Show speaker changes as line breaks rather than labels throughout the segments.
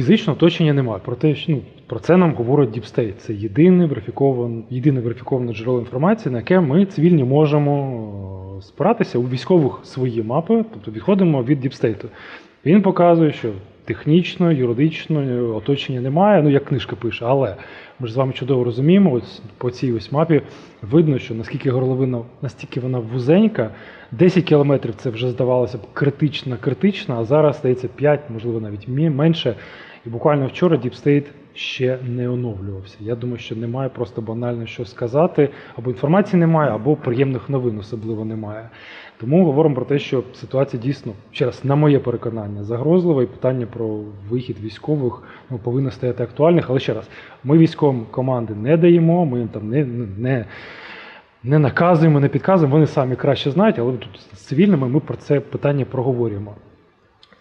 фізичного оточення немає. Про те, ну, про це нам говорить State. Це єдине верифіковане, єдине верифіковане джерело інформації, на яке ми цивільні можемо е, спиратися у військових свої мапи, тобто відходимо від State. Він показує, що технічно, юридично е, оточення немає, ну як книжка пише, але ми ж з вами чудово розуміємо, ось по цій ось мапі видно, що наскільки горловина, настільки вона вузенька, 10 кілометрів це вже здавалося б критично, критично, а зараз здається 5, можливо, навіть менше. І буквально вчора State ще не оновлювався. Я думаю, що немає просто банально що сказати, або інформації немає, або приємних новин особливо немає. Тому говоримо про те, що ситуація дійсно, ще раз, на моє переконання, загрозлива, і питання про вихід військових ну, повинно стояти актуальних. Але ще раз, ми військовим команди не даємо, ми їм там не, не, не наказуємо, не підказуємо, вони самі краще знають, але тут з цивільними ми про це питання проговорюємо.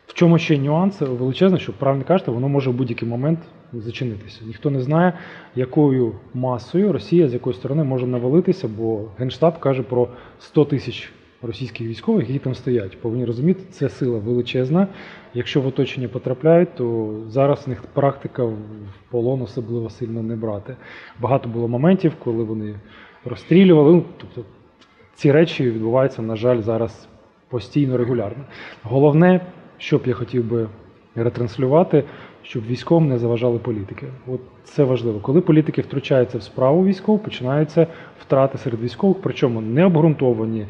В чому ще нюанс величезний, що правильно кажете, воно може в будь-який момент зачинитися. Ніхто не знає, якою масою Росія з якої сторони може навалитися, бо Генштаб каже про 100 тисяч російських військових, які там стоять. Повинні розуміти, це сила величезна. Якщо в оточення потрапляють, то зараз в них практика в полон особливо сильно не брати. Багато було моментів, коли вони розстрілювали. Ну, тобто ці речі відбуваються, на жаль, зараз постійно, регулярно. Головне, що б я хотів би ретранслювати, щоб військовим не заважали політики. От це важливо. Коли політики втручаються в справу військову, починаються втрати серед військових, причому не обґрунтовані.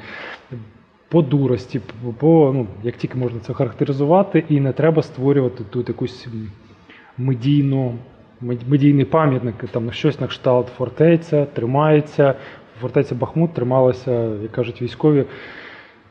По дурості, по- ну як тільки можна це характеризувати, і не треба створювати тут якусь медійну, медійний пам'ятник, там щось на кшталт фортеця тримається. Фортеця Бахмут трималася, як кажуть військові,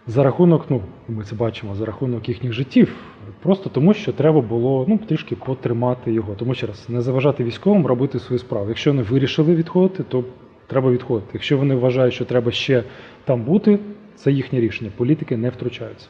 за рахунок, ну ми це бачимо, за рахунок їхніх життів. Просто тому, що треба було ну трішки потримати його. Тому ще раз не заважати військовим робити свою справу. Якщо вони вирішили відходити, то треба відходити. Якщо вони вважають, що треба ще там бути, це їхнє рішення. Політики не втручаються.